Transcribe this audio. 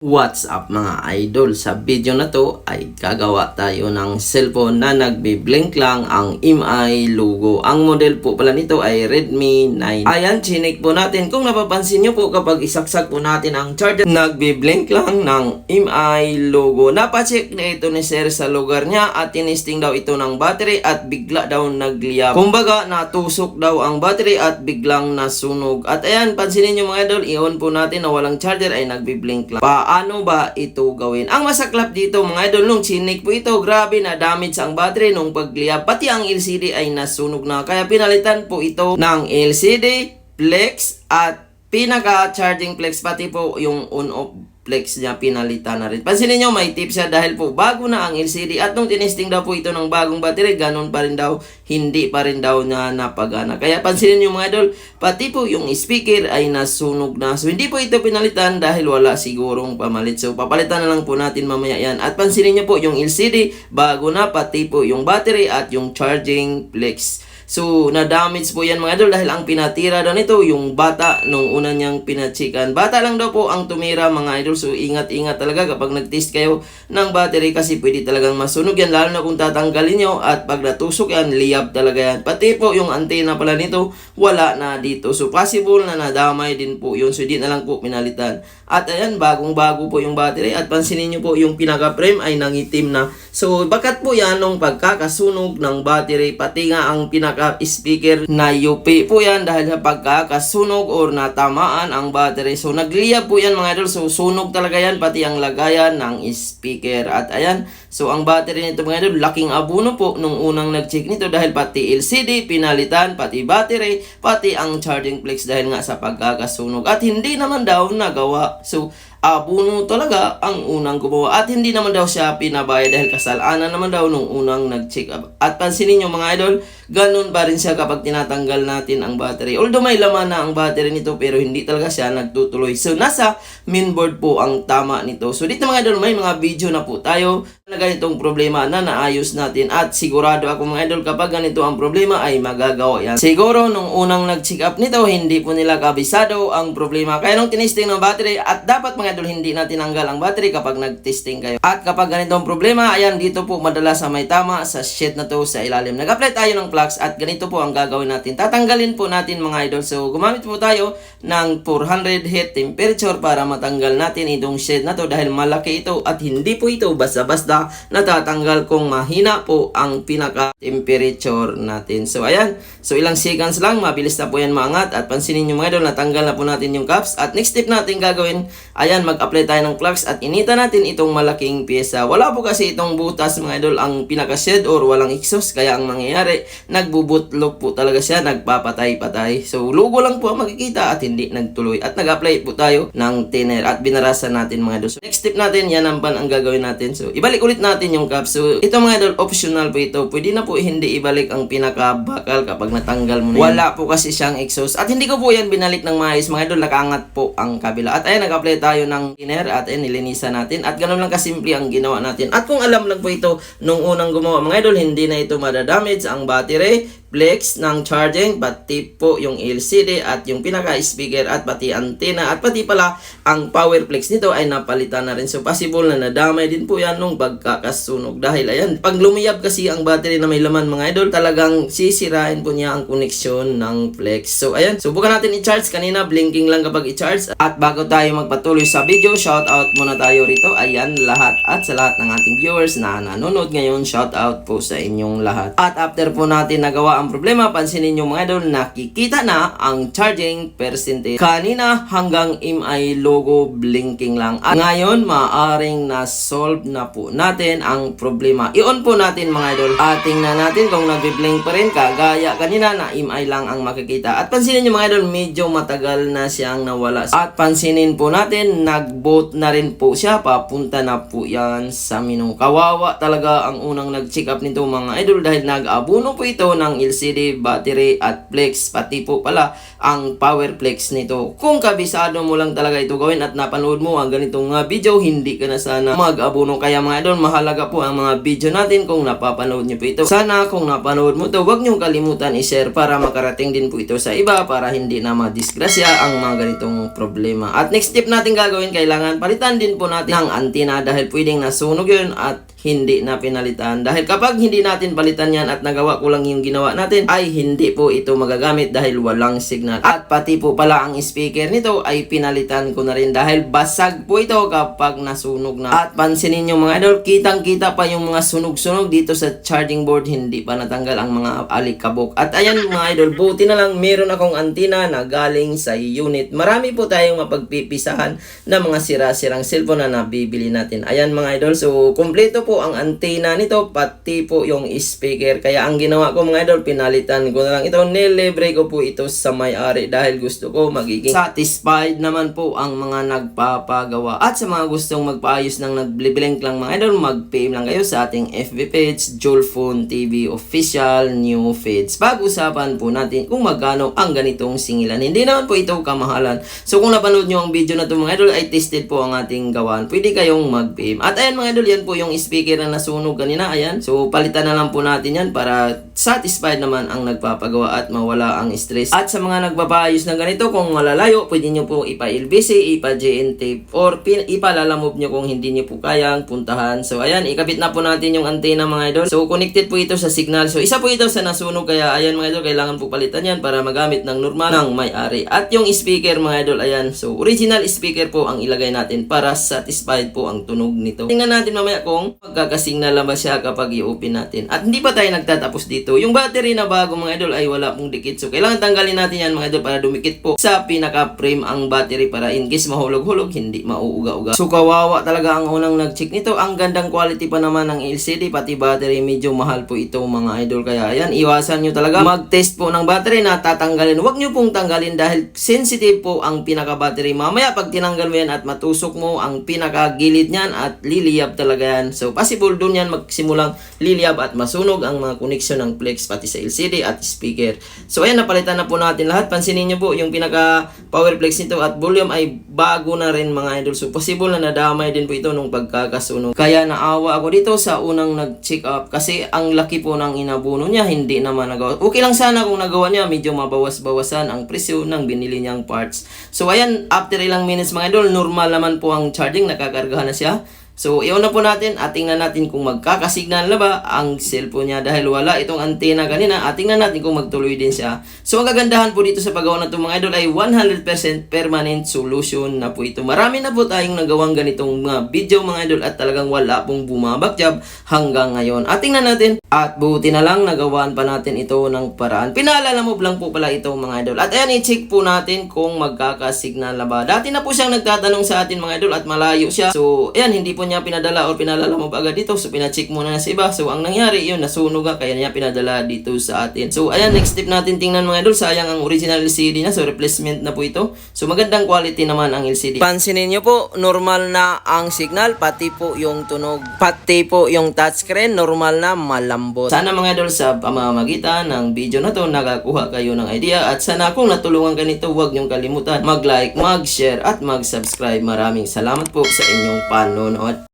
What's up mga idol? Sa video na to ay gagawa tayo ng cellphone na nagbi-blink lang ang MI logo. Ang model po pala nito ay Redmi 9. Ayan, chinik po natin. Kung napapansin nyo po kapag isaksak po natin ang charger, nagbi-blink lang ng MI logo. Napacheck na ito ni Sir sa lugar niya at tinisting daw ito ng battery at bigla daw nagliyab. Kumbaga, natusok daw ang battery at biglang nasunog. At ayan, pansinin nyo mga idol, i-on po natin na walang charger ay nagbi-blink lang. Paano ba ito gawin? Ang masaklap dito mga idol, nung chinik po ito, grabe na damage ang battery nung pagliyab. Pati ang LCD ay nasunog na. Kaya pinalitan po ito ng LCD, flex, at pinaka-charging flex, pati po yung on-off flex niya pinalitan na rin. Pansinin nyo, may tip siya dahil po bago na ang LCD at nung tinesting daw po ito ng bagong battery, ganun pa rin daw, hindi pa rin daw na napagana. Kaya pansinin nyo mga idol, pati po yung speaker ay nasunog na. So hindi po ito pinalitan dahil wala sigurong pamalit. So papalitan na lang po natin mamaya yan. At pansinin nyo po yung LCD, bago na pati po yung battery at yung charging flex. So, na-damage po yan mga idol dahil ang pinatira daw nito yung bata nung una niyang pinachikan. Bata lang daw po ang tumira mga idol. So, ingat-ingat talaga kapag nag-test kayo ng battery kasi pwede talagang masunog yan. Lalo na kung tatanggalin nyo at pag natusok yan, liyab talaga yan. Pati po yung antena pala nito, wala na dito. So, possible na nadamay din po yun. So, di na lang po pinalitan. At ayan, bagong-bago po yung battery. At pansinin nyo po yung pinaka-frame ay nangitim na. So, bakat po yan nung pagkakasunog ng battery, pati nga ang pinaka-speaker na UP po yan dahil sa pagkakasunog or natamaan ang battery. So, nagliyab po yan mga idol. So, sunog talaga yan, pati ang lagayan ng speaker. At ayan, so ang battery nito mga idol, laking abuno po nung unang nag-check nito dahil pati LCD, pinalitan, pati battery, pati ang charging flex dahil nga sa pagkakasunog. At hindi naman daw nagawa. So, abuno talaga ang unang gumawa at hindi naman daw siya pinabaya dahil kasalanan naman daw nung unang nag-check up. At pansinin nyo mga idol, ganun pa rin siya kapag tinatanggal natin ang battery. Although may laman na ang battery nito pero hindi talaga siya nagtutuloy. So nasa mainboard po ang tama nito. So dito mga idol, may mga video na po tayo ganitong problema na naayos natin at sigurado ako mga idol kapag ganito ang problema ay magagawa yan. Siguro nung unang nag-check up nito, hindi po nila kabisado ang problema. Kaya nung tinesting ng battery at dapat mga idol hindi na tinanggal ang battery kapag nag-testing kayo. At kapag ganito ang problema, ayan dito po madalas sa may tama sa sheet na to sa ilalim. Nag-apply tayo ng flux at ganito po ang gagawin natin. Tatanggalin po natin mga idol. So gumamit po tayo ng 400 heat temperature para matanggal natin itong sheet na to dahil malaki ito at hindi po ito basta-basta natatanggal kung mahina po ang pinaka temperature natin. So ayan, so ilang seconds lang, mabilis na po yan maangat at pansinin nyo mga idol, natanggal na po natin yung caps at next step natin gagawin, ayan, mag-apply tayo ng flux at inita natin itong malaking pyesa. Wala po kasi itong butas mga idol, ang pinaka-shed or walang exhaust, kaya ang mangyayari, nagbubutlok po talaga siya, nagpapatay-patay. So logo lang po ang makikita at hindi nagtuloy at nag-apply po tayo ng thinner at binarasan natin mga idol. So next step natin, yan ang pan ang gagawin natin. So ibalik ulit natin yung caps. So ito mga idol, optional po ito. Pwede na po hindi ibalik ang pinaka-bakal kapag natanggal mo na yan. Wala po kasi siyang exhaust. At hindi ko po yan binalik ng maayos mga idol, nakaangat po ang kabila. At ayan, nag-apply tayo ng thinner at ayan, nilinisan natin. At ganun lang kasimple ang ginawa natin. At kung alam lang po ito nung unang gumawa mga idol, hindi na ito madadamage ang battery, flex ng charging, pati po yung LCD at yung pinaka-speaker at pati antena at pati pala ang power flex nito ay napalitan na rin. So possible na nadamay din po yan nung pagkakasunog. Dahil ayan, pag lumiyab kasi ang battery na may laman mga idol, talagang sisirain po niya ang koneksyon ng flex. So ayan, subukan natin i-charge kanina, blinking lang kapag i-charge. At bago tayo magpatuloy sa video, shout out muna tayo rito. Ayan, lahat at sa lahat ng ating viewers na nanonood ngayon, shout out po sa inyong lahat. At after po natin nagawa ang problema, pansinin nyo mga idol, nakikita na ang charging percentage. Kanina hanggang MI logo blinking lang. At ngayon, maaring na-solve na po natin ang problema. I-on po natin mga idol. At tingnan natin kung nagbi-blink pa rin, kagaya kanina na MI lang ang makikita. At pansinin nyo mga idol, medyo matagal na siyang nawala. At pansinin po natin, nag-boot na rin po siya. Papunta na po yan sa menu. Kawawa talaga ang unang nag-check up nito mga idol dahil nag-abuno po ito ng LCD, battery at flex, pati po pala ang power flex nito. Kung kabisado mo lang talaga ito gawin at napanood mo ang ganitong mga video, hindi ka na sana mag-abono. Kaya mga idol, mahalaga po ang mga video natin kung napapanood nyo po ito. Sana kung napanood mo to, huwag nyo kalimutan i-share para makarating din po ito sa iba para hindi na madisgrasya ang mga ganitong problema. At next step natin gagawin, kailangan palitan din po natin ng antina dahil pwedeng nasunog yun at hindi na pinalitan. Dahil kapag hindi natin palitan yan at nagawa ko lang yung ginawa natin, ay hindi po ito magagamit dahil walang signal. At pati po pala ang speaker nito ay pinalitan ko na rin dahil basag po ito kapag nasunog na. At pansinin nyo mga idol, kitang kita pa yung mga sunog-sunog dito sa charging board, hindi pa natanggal ang mga alikabok. At ayan mga idol, buti na lang meron akong antina na galing sa unit. Marami po tayong mapagpipisahan na mga sira-sirang cellphone na nabibili natin. Ayan mga idol, so kumpleto po ang antenna nito, pati po yung speaker. Kaya ang ginawa ko mga idol, pinalitan ko na lang ito. Nilibre ko po ito sa may-ari dahil gusto ko magiging satisfied naman po ang mga nagpapagawa. At sa mga gustong magpaayos ng nagbiblank lang mga idol, mag-PM lang kayo sa ating FB page, Jolphone TV Official New Feeds. Pag-usapan po natin kung magkano ang ganitong singilan. Hindi naman po ito kamahalan. So kung napanood nyo ang video na ito mga idol, ay tested po ang ating gawan. Pwede kayong mag-PM. At ayan mga idol, yan po yung speaker na nasunog kanina. Ayan. So palitan na lang po natin yan para satisfied naman ang nagpapagawa at mawala ang stress. At sa mga nagbabayos ng ganito, kung malalayo, pwede nyo po ipa-LBC, ipa-JN tape, or ipalalamove nyo kung hindi nyo po kayang puntahan. So ayan, ikabit na po natin yung antenna mga idol. So connected po ito sa signal. So isa po ito sa nasunog kaya ayan mga idol, kailangan po palitan yan para magamit ng normal ng may-ari. At yung speaker mga idol, ayan. So original speaker po ang ilagay natin para satisfied po ang tunog nito. Tingnan natin mamaya kung magkakasignal na ba siya kapag i-open natin. At hindi pa tayo nagtatapos dito. Yung battery na bago mga idol ay wala pong dikit. So kailangan tanggalin natin yan mga idol para dumikit po sa pinaka-frame ang battery para in case mahulog-hulog hindi mauuga-uga. So kawawa talaga ang unang nag-check nito. Ang gandang quality pa naman ng LCD pati battery medyo mahal po ito mga idol. Kaya ayan, iwasan nyo talaga mag-test po ng battery na tatanggalin. Huwag nyo pong tanggalin dahil sensitive po ang pinaka-battery. Mamaya pag tinanggal mo yan at matusok mo ang pinaka-gilid niyan at liliyab talaga yan. So possible doon yan magsimulang liliyab at masunog ang mga connection ng flex pati sa LCD at speaker. So ayan, napalitan na po natin lahat. Pansinin nyo po yung pinaka power flex nito at volume ay bago na rin mga idol. So possible na nadamay din po ito nung pagkakasunog. Kaya naawa ako dito sa unang nag-check up kasi ang laki po ng inabuno niya, hindi naman nagawa. Okay lang sana kung nagawa niya, medyo mabawas-bawasan ang presyo ng binili niyang parts. So ayan, after ilang minutes mga idol, normal naman po ang charging, nakakargahan na siya. So, iyon na po natin at tingnan natin kung magkakasignal na ba ang cellphone niya dahil wala itong antena kanina at tingnan natin kung magtuloy din siya. So, ang kagandahan po dito sa paggawa na itong mga idol ay 100% permanent solution na po ito. Marami na po tayong nagawang ganitong mga video mga idol at talagang wala pong bumabakyab hanggang ngayon. At tingnan natin at buti na lang nagawaan pa natin ito ng paraan. Pinaalala mo lang po pala ito mga idol. At ayan, i-check po natin kung magkakasignal na ba. Dati na po siyang nagtatanong sa atin mga idol at malayo siya. So, ayan, hindi po niya pinadala or pinalala mo pa agad dito. So, pinacheck muna na sa iba. So, ang nangyari yun, nasunog ka, kaya niya pinadala dito sa atin. So, ayan, next step natin tingnan mga idol. Sayang ang original LCD na. So, replacement na po ito. So, magandang quality naman ang LCD. Pansinin niyo po, normal na ang signal, pati po yung tunog, pati po yung touchscreen, normal na malambot. Sana mga idol sa pamamagitan ng video na to, nakakuha kayo ng idea. At sana kung natulungan ka nito, huwag niyong kalimutan mag-like, mag-share, at mag-subscribe. Maraming salamat po sa inyong panonood. God